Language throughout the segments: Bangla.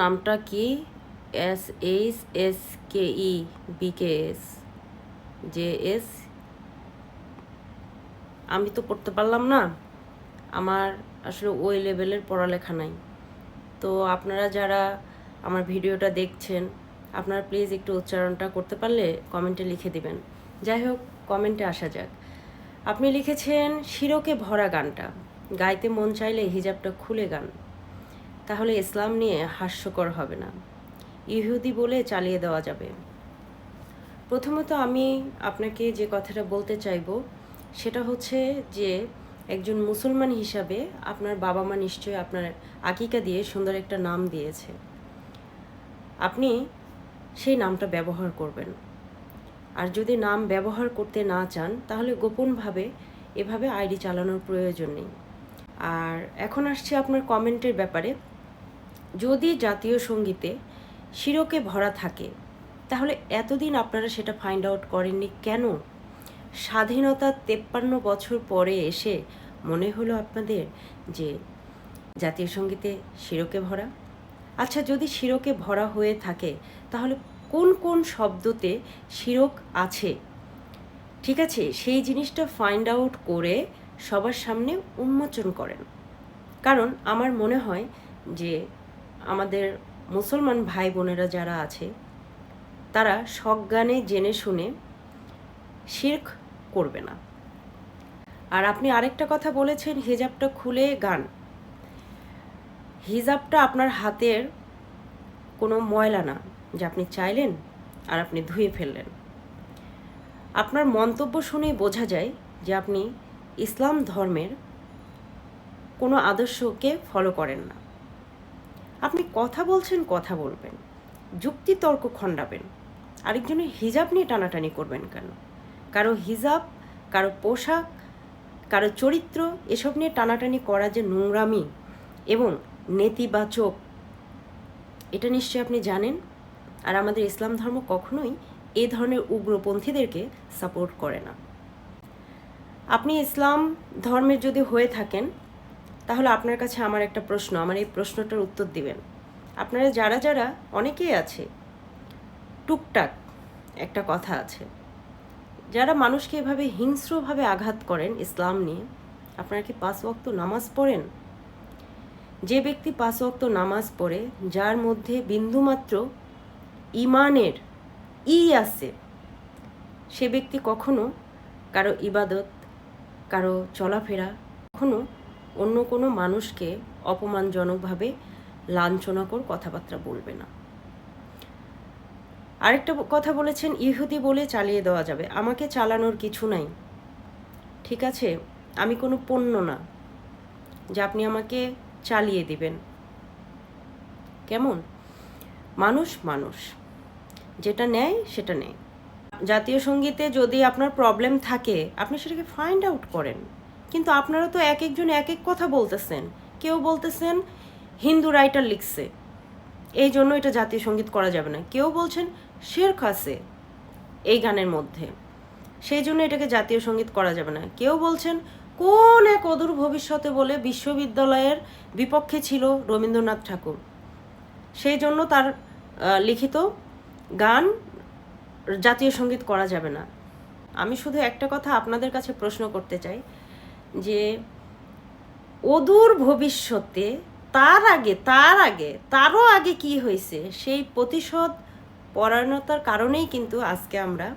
নামটা কি? S H S K E B K S J S আমি তো পড়তে পারলাম না। আমার আসলে ওই লেভেলের পড়ালেখা নাই। তো আপনারা যারা আমার ভিডিওটা দেখছেন, আপনারা প্লিজ একটু উচ্চারণটা করতে পারলে কমেন্টে লিখে দিবেন। যাই হোক, কমেন্টে আসা যাক। আপনি লিখেছেন, শিরকে ভরা গানটা। গাইতে মন চাইলে হিজাবটা খুলে গান। তাহলে ইসলাম নিয়ে হাস্যকর হবে না। ইহুদি বলে চালিয়ে দেওয়া যাবে। প্রথমত আমি আপনাকে যে কথাটা বলতে চাইব, সেটা হচ্ছে যে একজন মুসলমান হিসাবে আপনার বাবা মা নিশ্চয়ই আপনার আকিকা দিয়ে সুন্দর একটা নাম দিয়েছে। আপনি সেই নামটা ব্যবহার করবেন। আর যদি নাম ব্যবহার করতে না চান, তাহলে গোপনভাবে এভাবে আইডি চালানোর প্রয়োজন নেই। আর এখন আসছে আপনার কমেন্টের ব্যাপারে। যদি জাতীয় সঙ্গীতে শিরকে ভরা থাকে, তাহলে এতদিন আপনারা সেটা ফাইন্ড আউট করেননি কেন? স্বাধীনতার তেপ্পান্ন বছর পরে এসে মনে হলো আপনাদের যে জাতীয় সঙ্গীতে শিরকে ভরা? আচ্ছা যদি শিরকে ভরা হয়ে থাকে, তাহলে কোন কোন শব্দতে শিরক আছে? ঠিক আছে, সেই জিনিসটা ফাইন্ড আউট করে সবার সামনে উন্মোচন করেন। কারণ আমার মনে হয় যে আমাদের মুসলমান ভাই বোনেরা যারা আছে, তারা সজ্ঞানে জেনে শুনে শির্ক করবে না। আর আপনি আরেকটা কথা বলেছেন, হিজাবটা খুলে গান। হিজাবটা আপনার হাতের কোনো ময়লা না, যে আপনি চাইলেন আর আপনি ধুয়ে ফেললেন। আপনার মন্তব্য শুনেই বোঝা যায় যে আপনি ইসলাম ধর্মের কোনো আদর্শকে ফলো করেন না। আপনি কথা বলছেন, কথা বলবেন। যুক্তি তর্ক খণ্ডাবেন। আরেকজনের হিজাব নিয়ে টানাটানি করবেন কেন? কারও হিজাব, কারও পোশাক, কারও চরিত্র, এসব নিয়ে টানাটানি করা যে নোংরামি এবং নেতিবাচক, এটা নিশ্চয়ই আপনি জানেন? আর আমাদের ইসলাম ধর্ম কখনোই এ ধরনের উগ্রপন্থীদেরকে সাপোর্ট করে না। আপনি ইসলাম ধর্মের যদি হয়ে থাকেন তাহলে আপনার কাছে আমার একটা প্রশ্ন, আমার এই প্রশ্নটার উত্তর দিবেন। আপনারা যারা যারা, অনেকেই আছে, টুকটাক একটা কথা আছে। যারা মানুষকে এভাবে হিংস্রভাবে আঘাত করেন ইসলাম নিয়ে, আপনারা কি পাঁচ ওয়াক্ত নামাজ পড়েন? যে ব্যক্তি পাঁচ ওয়াক্ত নামাজ পড়ে, যার মধ্যে বিন্দুমাত্র ইমানের ই আছে, সে ব্যক্তি কখনো কারও ইবাদত, কারও চলাফেরা, কখনো অন্য কোনো মানুষকে অপমানজনকভাবে লাঞ্ছনাকর কথাবার্তা বলবে না। আরেকটা কথা বলেছেন, ইহুদি বলে চালিয়ে দেওয়া যাবে। আমাকে চালানোর কিছু নাই। ঠিক আছে, আমি কোনো পণ্য না, যে আপনি আমাকে চালিয়ে দিবেন। কেমন? মানুষ মানুষ। যেটা নেয়, সেটা নেয়। জাতীয় সঙ্গীতে যদি আপনার প্রবলেম থাকে, আপনি সেটাকে ফাইন্ড আউট করেন। কিন্তু আপনারা তো এক একজন এক এক কথা বলতেছেন। কেউ বলতেছেন, হিন্দু রাইটার লিখছে। এই জন্য এটা জাতীয় সংগীত করা যাবে না। কেউ বলছেন শের খাসে এই গানের মধ্যে। সেই জন্য এটাকে জাতীয় সংগীত করা যাবে না। কেউ বলছেন, কোন এক অদূর ভবিষ্যতে বলে বিশ্ববিদ্যালয়ের বিপক্ষে ছিল রবীন্দ্রনাথ ঠাকুর? সেই জন্য তার লিখিত গান জাতীয় সংগীত করা যাবে না। আমি শুধু একটা কথা আপনাদের কাছে প্রশ্ন করতে চাই। যে অদূর ভবিষ্যতে তার আগে তার আগে, তারও আগে কি হয়েছে, সেই প্রতিশোধ পরায়ণতার কারণেই কিন্তু আজকে আমরা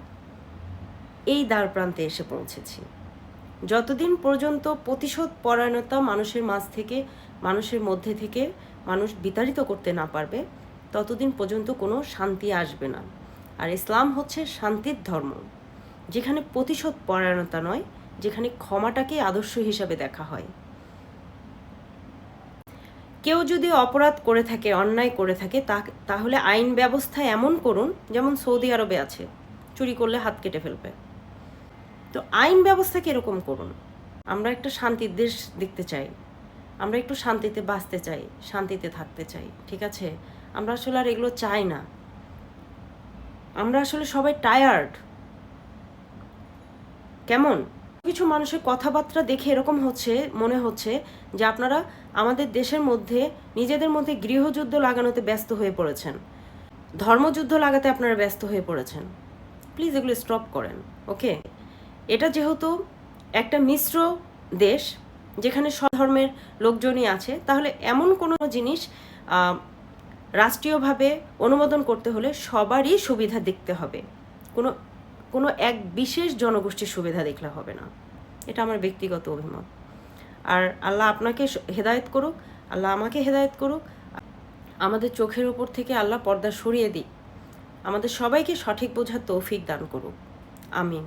এই দ্বার প্রান্তে এসে পৌঁছেছি। যতদিন পর্যন্ত প্রতিশোধ পরায়ণতা মানুষের মাঝ থেকে, মানুষের মধ্যে থেকে মানুষ বিতাড়িত করতে না পারবে, ততদিন পর্যন্ত কোনো শান্তি আসবে না। আর ইসলাম হচ্ছে শান্তির ধর্ম, যেখানে প্রতিশোধ পরায়ণতা নয় যেখানে ক্ষমাটাকে আদর্শ হিসাবে দেখা হয়। কেউ যদি অপরাধ করে থাকে, অন্যায় করে থাকে তাহলে আইন ব্যবস্থা এমন করুন, যেমন সৌদি আরবে আছে, চুরি করলে হাত কেটে ফেলবে। তো আইন ব্যবস্থাকে এরকম করুন? আমরা একটা শান্তির দেশ দেখতে চাই, আমরা একটু শান্তিতে বাঁচতে চাই, শান্তিতে থাকতে চাই, ঠিক আছে? আমরা আসলে আর এগুলো চাই না। আমরা আসলে সবাই টায়ার্ড কেমন? কিছু মানুষের কথাবার্তা দেখে এরকম হচ্ছে, মনে হচ্ছে যে আপনারা আমাদের দেশের মধ্যে, নিজেদের মধ্যে গৃহযুদ্ধ লাগানোতে ব্যস্ত হয়ে পড়েছেন। ধর্মযুদ্ধ লাগাতে আপনারা ব্যস্ত হয়ে পড়েছেন। প্লিজ এগুলো স্টপ করেন ওকে এটা যেহেতু একটা মিশ্র দেশ, যেখানে সব ধর্মের লোকজনই আছে, তাহলে এমন কোনো জিনিস রাষ্ট্রীয়ভাবে অনুমোদন করতে হলে সবারই সুবিধা দেখতে হবে। কোনো কোনো এক বিশেষ জনগোষ্ঠীর সুবিধা দেখলে হবে না। এটা আমার ব্যক্তিগত অভিমত। আর আল্লাহ আপনাকে হেদায়ত করুক, আল্লাহ আমাকে হেদায়ত করুক। আমাদের চোখের ওপর থেকে আল্লাহ পর্দা সরিয়ে দিক। আমাদের সবাইকে সঠিক বোঝার তৌফিক দান করুক। আমিন।